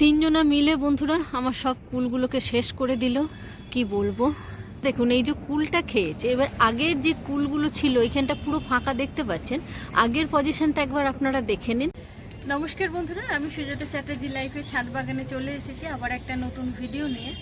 তিনজনা মিলে বন্ধুরা আমার সব কুলগুলোকে শেষ করে দিল। কি বলব? দেখুন, এই যে কুলটা খেয়েছে, এবার আগের যে কুলগুলো ছিল, এখানটা পুরো ফাঁকা দেখতে পাচ্ছেন। আগের পজিশনটা একবার আপনারা দেখে নিন। নমস্কার বন্ধুরা, আমি সুজাতা চ্যাটার্জি লাইফে ছাদ বাগানে চলে এসেছি আবার একটা নতুন ভিডিও নিয়ে।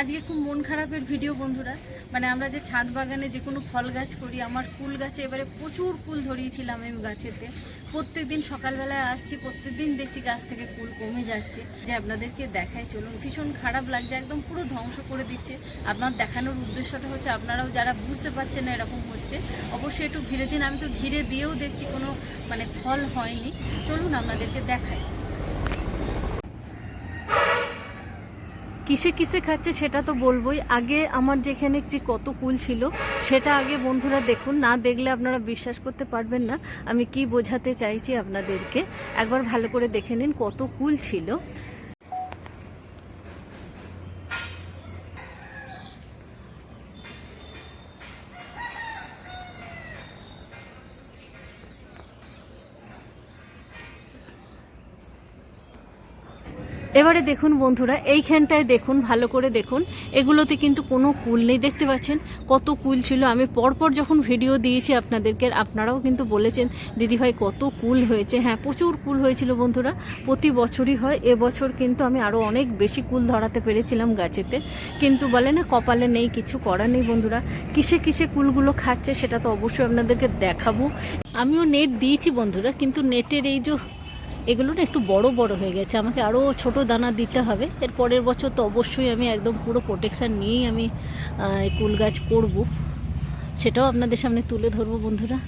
আজকে খুব মন খারাপের ভিডিও বন্ধুরা। মানে আমরা যে ছাদ বাগানে যে কোনো ফল গাছ করি, আমার ফুল গাছে এবারে প্রচুর ফুল ধরিয়েছিলাম আমি গাছেতে। প্রত্যেকদিন সকালবেলায় আসছি, প্রত্যেকদিন দেখছি গাছ থেকে ফুল কমে যাচ্ছে। যে আপনাদেরকে দেখায় চলুন, ভীষণ খারাপ লাগছে, একদম পুরো ধ্বংস করে দিচ্ছে। আপনার দেখানোর উদ্দেশ্যটা হচ্ছে, আপনারাও যারা বুঝতে পারছেন না এরকম হচ্ছে, অবশ্যই একটু ঘিরে দিন। আমি তো ঘিরে দিয়েও দেখছি কোনো মানে ফল হয়নি। চলুন আপনাদেরকে দেখাই। কিসে কিসে খাচ্ছে সেটা তো বলবোই। আগে আমার যেখানে যে কত কুল ছিল, সেটা আগে বন্ধুরা দেখুন। না দেখলে আপনারা বিশ্বাস করতে পারবেন না। আমি কি বোঝাতে চাইছি আপনাদেরকে? একবার ভালো করে দেখে নিন কত কুল ছিল। এবারে দেখুন বন্ধুরা, এইখানটায় দেখুন, ভালো করে দেখুন। এগুলোতে কিন্তু কোনো কুল নেই, দেখতে পাচ্ছেন? কত কুল ছিল। আমি পরপর যখন ভিডিও দিয়েছি আপনাদেরকে আপনারাও কিন্তু বলেছেন, দিদিভাই, কত কুল হয়েছে। হ্যাঁ প্রচুর কুল হয়েছিল বন্ধুরা। প্রতি বছরই হয়। এবছর কিন্তু আমি আরও অনেক বেশি কুল ধরাতে পেরেছিলাম গাছেতে। কিন্তু বলে না, কপালে নেই, কিছু করা নেই বন্ধুরা। কিসে কিসে কুলগুলো খাচ্ছে, সেটা তো অবশ্যই আপনাদেরকে দেখাবো। আমিও নেট দিয়েছি বন্ধুরা, কিন্তু নেটের এই যে এগুলো না একটু বড় বড় হয়ে গেছে। আমাকে আরও ছোট দানা দিতে হবে। এর পরের বছর তো অবশ্যই আমি একদম পুরো প্রোটেকশান নিয়েই আমি কুল গাছ করব। সেটাও আপনাদের সামনে তুলে ধরবো বন্ধুরা।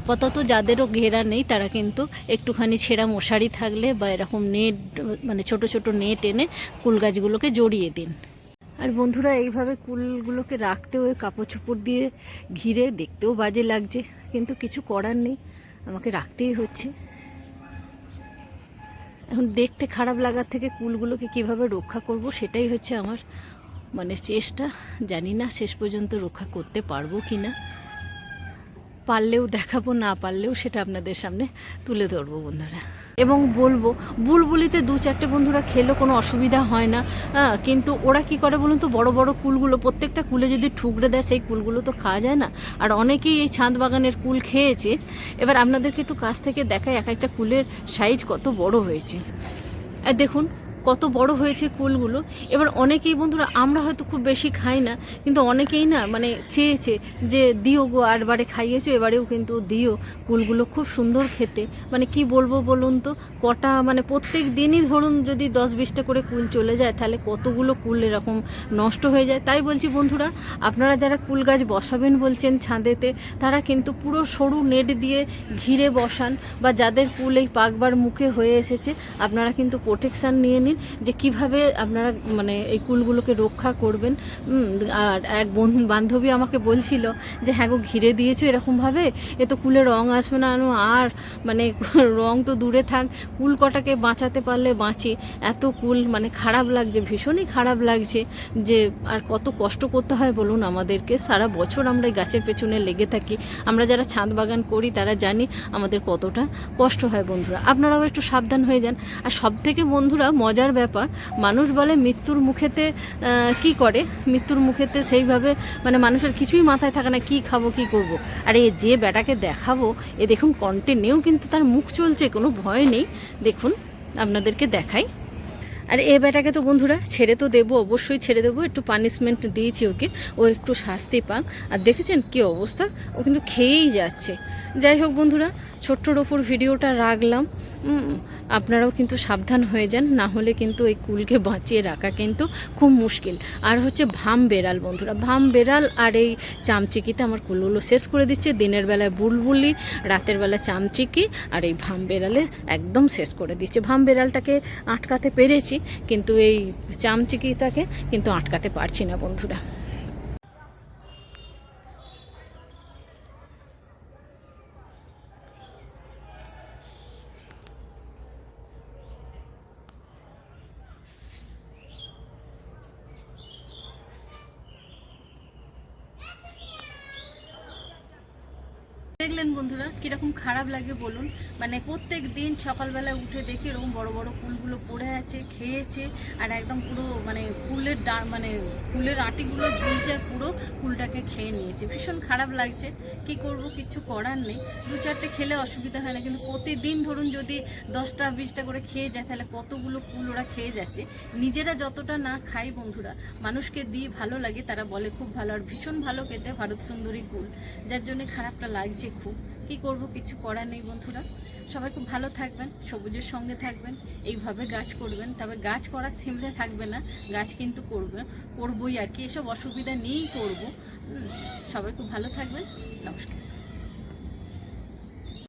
আপাতত যাদেরও ঘেরা নেই, তারা কিন্তু একটুখানি ছেঁড়া মশারি থাকলে বা এরকম নেট মানে ছোট ছোট নেট এনে কুল গাছগুলোকে জড়িয়ে দিন। আর বন্ধুরা, এইভাবে কুলগুলোকে রাখতেও কাপড় চোপড় দিয়ে ঘিরে দেখতেও বাজে লাগছে। কিন্তু কিছু করার নেই। আমাকে রাখতেই হচ্ছে। এখন দেখতে খারাপ লাগার থেকে কুলগুলোকে কীভাবে রক্ষা করব সেটাই হচ্ছে আমার মানে চেষ্টা। জানি না শেষ পর্যন্ত রক্ষা করতে পারব কি না পারলেও দেখাবো না পারলেও সেটা আপনাদের সামনে তুলে ধরবো বন্ধুরা। এবং বলব বুলবুলিতে দু চারটে বন্ধুরা খেলেও কোনো অসুবিধা হয় না। হ্যাঁ, কিন্তু ওরা কি করে বলুন তো বড় বড় কুলগুলো প্রত্যেকটা কুলে যদি ঠুকরে দেয় সেই কুলগুলো তো খাওয়া যায় না। আর অনেকেই এই ছাদ বাগানের কুল খেয়েছে। এবার আপনাদেরকে একটু কাছ থেকে দেখায় এক একটা কুলের সাইজ কত বড় হয়েছে। আর দেখুন কত বড় হয়েছে কুলগুলো। এবার অনেকেই বন্ধুরা, আমরা হয়তো খুব বেশি খাই না, কিন্তু অনেকেই না মানে চেয়েছে যে দিও গো, আরবারে খাইয়েছো, এবারেও কিন্তু দিও কুলগুলো খুব সুন্দর খেতে। মানে কি বলব বলুন তো, কটা মানে প্রত্যেক দিনই ধরুন যদি দশ বিশটা করে কুল চলে যায়, তাহলে কতগুলো কুল এরকম নষ্ট হয়ে যায়। তাই বলছি বন্ধুরা, আপনারা যারা কুল গাছ বসাবেন বলছেন ছাদেতে, তারা কিন্তু পুরো সরু নেট দিয়ে ঘিরে বসান, বা যাদের কুল এই পাকবার মুখে হয়ে এসেছে, আপনারা কিন্তু প্রোটেকশান নিয়ে নিন। যে কীভাবে আপনারা মানে এই কুলগুলোকে রক্ষা করবেন। আর এক বন্ধু বান্ধবী আমাকে বলছিল যে হ্যাঁ গো, ঘিরে দিয়েছ এরকমভাবে? এ তো কুলে রং আসবে না আর মানে রং তো দূরে থাক, কুল কটাকে বাঁচাতে পারলে বাঁচি। এত কুল মানে খারাপ লাগছে, ভীষণই খারাপ লাগছে যে, আর কত কষ্ট করতে হয় বলুন আমাদেরকে। সারা বছর আমরা এই গাছের পেছনে লেগে থাকি। আমরা যারা ছাদ বাগান করি, তারা জানি আমাদের কতটা কষ্ট হয় বন্ধুরা। আপনারাও একটু সাবধান হয়ে যান। আর সব থেকে বন্ধুরা, মজার ব্যাপার, মানুষ বলে মৃত্যুর মুখেতে কি করে? মৃত্যুর মুখেতে সেইভাবে মানে মানুষের কিছুই মাথায় থাকে না, কি খাব, কি করব। আর এই যে বেটাকে দেখাবো, এ দেখুন কন্টিনিউ কিন্তু তার মুখ চলছে, কোনো ভয় নেই। দেখুন, আপনাদেরকে দেখাই। আর এ বেটাকে তো বন্ধুরা, ছেড়ে তো দেবো, অবশ্যই ছেড়ে দেবো, একটু পানিশমেন্ট দিয়েছি ওকে, ও একটু শাস্তি পাক। আর দেখেছেন কি অবস্থা? ও কিন্তু খেয়েই যাচ্ছে। যাই হোক বন্ধুরা, ছোট্টর ওপর ভিডিওটা রাখলাম। আপনারাও কিন্তু সাবধান হয়ে যান, না হলে কিন্তু এই কুলকে বাঁচিয়ে রাখা কিন্তু খুব মুশকিল। আর হচ্ছে ভাম বেড়াল, বন্ধুরা, ভাম বেড়াল আর এই চামচিকিতে আমার কুলগুলো শেষ করে দিচ্ছে। দিনের বেলায় বুলবুলি, রাতের বেলা চামচিকি আর এই ভাম বেড়ালে একদম শেষ করে দিচ্ছে। ভাম বেড়ালটাকে আটকাতে পেরেছি, কিন্তু এই চামচিকিটাকে কিন্তু আটকাতে পারছি না, বন্ধুরা। দেখলেন বন্ধুরা? কীরকম খারাপ লাগে বলুন। মানে প্রত্যেক দিন সকালবেলা উঠে দেখি এরকম বড় বড় ফুলগুলো পড়ে আছে, খেয়েছে, আর একদম পুরো মানে ফুলের ডা মানে ফুলের আটিগুলো ঝুলছে পুরো ফুলটাকে খেয়ে নিয়েছে। ভীষণ খারাপ লাগছে। কি করব? কিছু করার নেই। দু চারটে খেলে অসুবিধা হয় না। কিন্তু প্রতিদিন ধরুন যদি দশটা, বিশটা করে খেয়ে যায়, তাহলে কতগুলো ফুল ওরা খেয়ে যাচ্ছে? নিজেরা যতটা না খাই বন্ধুরা, মানুষকে দিয়ে ভালো লাগে, তারা বলে খুব ভালো। আর ভীষণ ভালো খেতে ভারত সুন্দরী ফুল যার জন্য খারাপটা লাগছে খুব কি করব কিছু করার নেই বন্ধুরা। সবাই খুব ভালো থাকবেন, সবুজের সঙ্গে থাকবেন, এইভাবে গাছ করবেন। তবে গাছ করার থেমে থাকবে না, গাছ কিন্তু করবে, করবোই আর কি। এসব অসুবিধা নিয়েই করব। সবাই খুব ভালো থাকবেন। নমস্কার।